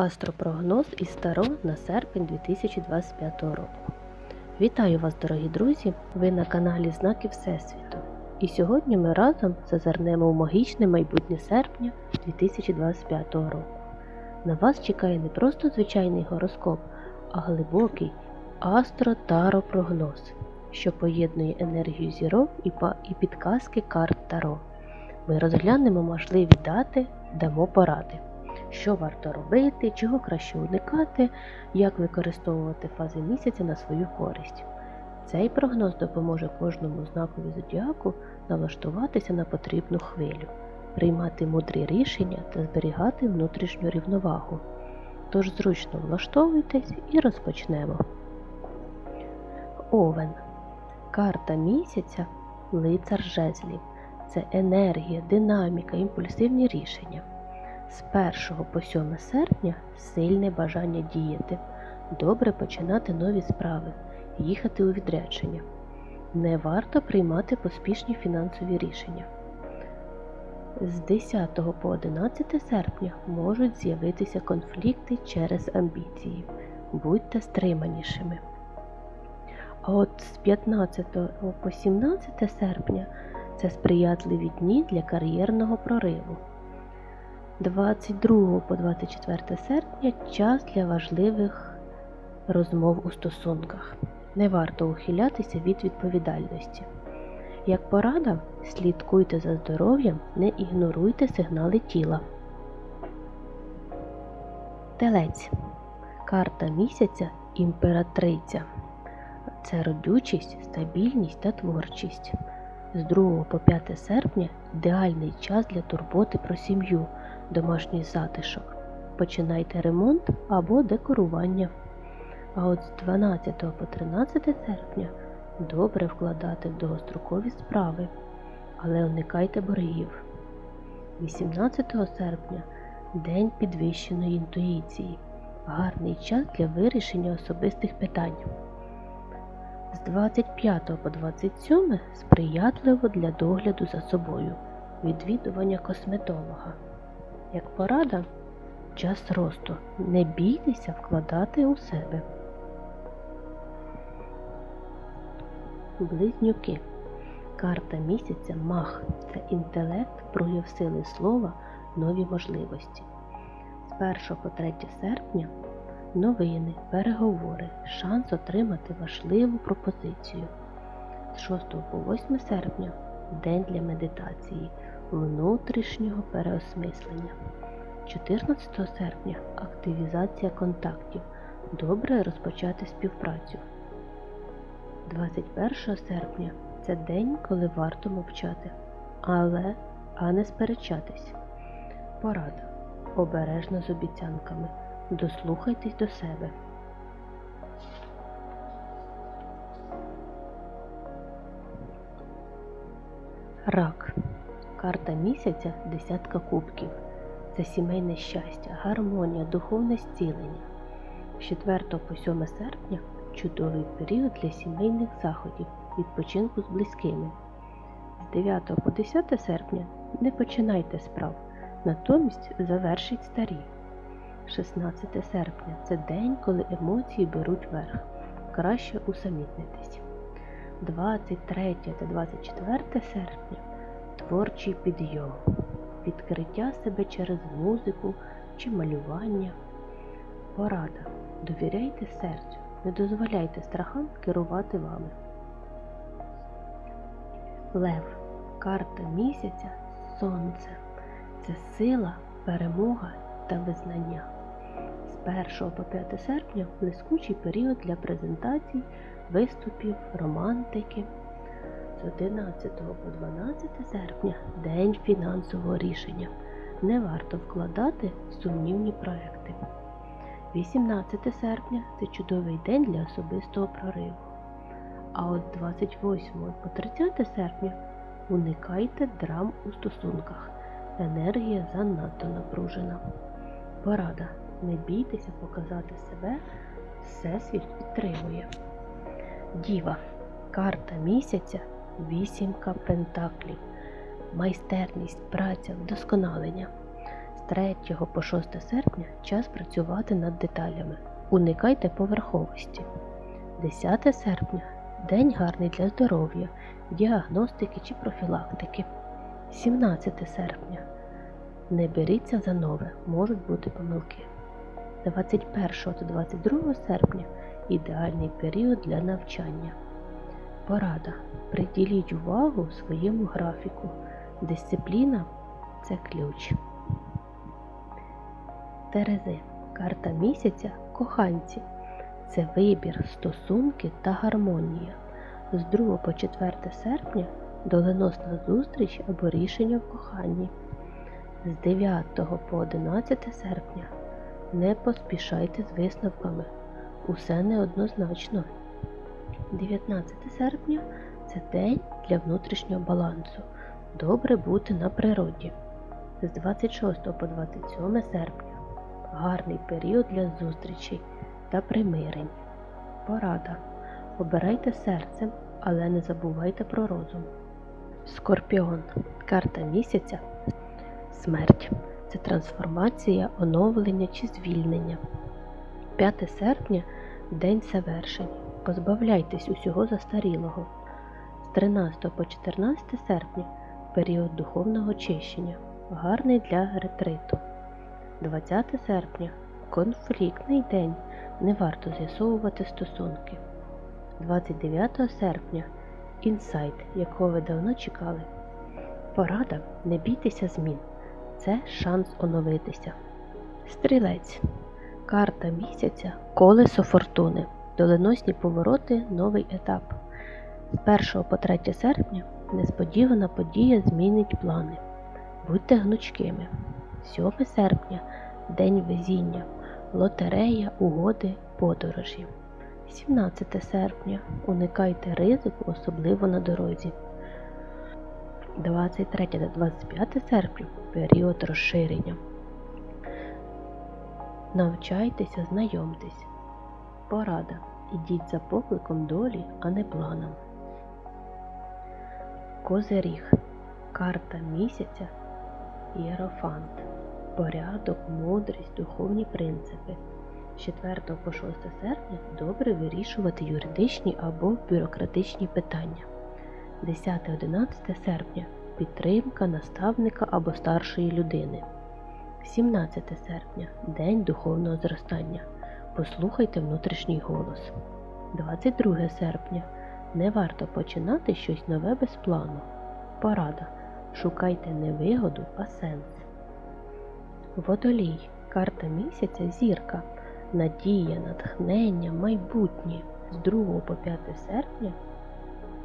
Астропрогноз із Таро на серпень 2025 року. Вітаю вас, дорогі друзі! Ви на каналі Знаки Всесвіту. І сьогодні ми разом зазирнемо в магічне майбутнє серпня 2025 року. На вас чекає не просто звичайний гороскоп, а глибокий астро-таро-прогноз, що поєднує енергію зірок і підказки карт Таро. Ми розглянемо можливі дати, дамо поради що варто робити, чого краще уникати, як використовувати фази місяця на свою користь. Цей прогноз допоможе кожному знакові зодіаку налаштуватися на потрібну хвилю, приймати мудрі рішення та зберігати внутрішню рівновагу. Тож зручно влаштовуйтесь і розпочнемо. Овен. Карта місяця лицар жезлів. Це енергія, динаміка, імпульсивні рішення. З 1 по 7 серпня сильне бажання діяти, добре починати нові справи, їхати у відрядження. Не варто приймати поспішні фінансові рішення. З 10 по 11 серпня можуть з'явитися конфлікти через амбіції. Будьте стриманішими. А от з 15 по 17 серпня це сприятливі дні для кар'єрного прориву. 22 по 24 серпня час для важливих розмов у стосунках. Не варто ухилятися від відповідальності. Як порада, слідкуйте за здоров'ям, не ігноруйте сигнали тіла. Телець. Карта місяця імператриця. Це родючість, стабільність та творчість. З 2 по 5 серпня ідеальний час для турботи про сім'ю, домашній затишок. Починайте ремонт або декорування. А от з 12 по 13 серпня добре вкладати в довгострокові справи, але уникайте боргів. 18 серпня день підвищеної інтуїції. Гарний час для вирішення особистих питань. З 25 по 27 сприятливо для догляду за собою, відвідування косметолога. Як порада, час росту. Не бійтеся вкладати у себе. Близнюки. Карта місяця мах це інтелект, прояв сили слова, нові можливості. З 1 по 3 серпня новини, переговори, шанс отримати важливу пропозицію. З 6 по 8 серпня день для медитації, внутрішнього переосмислення. 14 серпня активізація контактів. Добре розпочати співпрацю. 21 серпня це день, коли варто мовчати, але а не сперечатись. Порада. Обережно з обіцянками. Дослухайтесь до себе. Рак. Карта місяця десятка кубків. Це сімейне щастя, гармонія, духовне зцілення. З 4 по 7 серпня чудовий період для сімейних заходів, відпочинку з близькими. З 9 по 10 серпня не починайте справ, натомість завершіть старі. 16 серпня це день, коли емоції беруть верх. Краще усамітнитись. 23 та 24 серпня творчий підйом, відкриття себе через музику чи малювання. Порада. Довіряйте серцю, не дозволяйте страхам керувати вами. Лев. Карта місяця Сонце. Це сила, перемога та визнання. З 1 по 5 серпня блискучий період для презентацій, виступів, романтики. З 11 по 12 серпня день фінансового рішення. Не варто вкладати сумнівні проекти. 18 серпня це чудовий день для особистого прориву. А от з 28 по 30 серпня уникайте драм у стосунках. Енергія занадто напружена. Порада. Не бійтеся показати себе, Всесвіт підтримує. Діва. Карта місяця вісімка пентаклів. Майстерність, праця, вдосконалення. З 3 по 6 серпня час працювати над деталями. Уникайте поверховості. 10 серпня день гарний для здоров'я, діагностики чи профілактики. 17 серпня. Не беріться за нове, можуть бути помилки. 21 та 22 серпня ідеальний період для навчання. Порада. Приділіть увагу своєму графіку. Дисципліна це ключ. Терези. Карта місяця коханці. Це вибір, стосунки та гармонія. З 2 по 4 серпня доленосна зустріч або рішення в коханні. З 9 по 11 серпня не поспішайте з висновками. Усе неоднозначно. 19 серпня це день для внутрішнього балансу. Добре бути на природі. З 26 по 27 серпня гарний період для зустрічей та примирень. Порада. Обирайте серцем, але не забувайте про розум. Скорпіон. Карта місяця. Смерть. Це трансформація, оновлення чи звільнення. 5 серпня день завершень. Позбавляйтесь усього застарілого. З 13 по 14 серпня період духовного очищення. Гарний для ретриту. 20 серпня конфліктний день. Не варто з'ясовувати стосунки. 29 серпня інсайт, якого ви давно чекали. Порада не бійтеся змін. Це шанс оновитися. Стрілець. Карта місяця колесо фортуни. Доленосні повороти, новий етап. З 1 по 3 серпня несподівана подія змінить плани. Будьте гнучкими. 7 серпня День везіння, лотерея, угоди, подорожі. 17 серпня уникайте ризику, особливо на дорозі. 23 та 25 серпня період розширення. Навчайтеся, знайомтесь. Порада. Ідіть за покликом долі, а не планом. Козиріг. Карта місяця. Єрофант. Порядок, мудрість, духовні принципи. З 4 по 6 серпня добре вирішувати юридичні або бюрократичні питання. 10-11 серпня підтримка наставника або старшої людини. 17 серпня День духовного зростання. Послухайте внутрішній голос. 22 серпня. Не варто починати щось нове без плану. Порада. Шукайте не вигоду, а сенс. Водолій. Карта місяця зірка. Надія, натхнення, майбутнє. З 2 по 5 серпня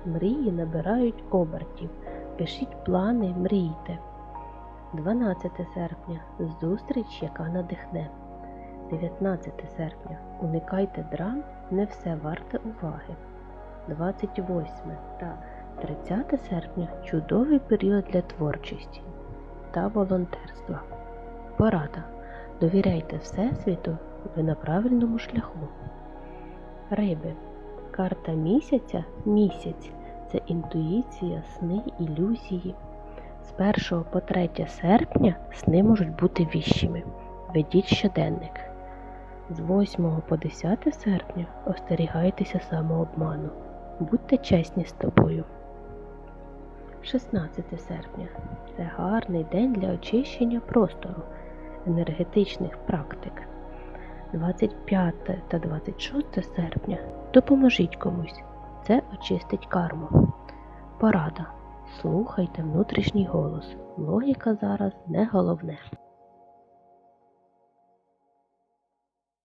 мрії набирають обертів. Пишіть плани, мрійте. 12 серпня зустріч, яка надихне. 19 серпня уникайте драм, не все варте уваги. 28 та 30 серпня чудовий період для творчості та волонтерства. Порада. Довіряйте Всесвіту, ви на правильному шляху. Риби. Карта місяця місяць це інтуїція, сни, ілюзії. З 1 по 3 серпня сни можуть бути віщими. Ведіть щоденник. З 8 по 10 серпня остерігайтеся самообману. Будьте чесні з тобою. 16 серпня це гарний день для очищення простору, енергетичних практик. 25 та 26 серпня допоможіть комусь. Це очистить карму. Порада. Слухайте внутрішній голос. Логіка зараз не головне.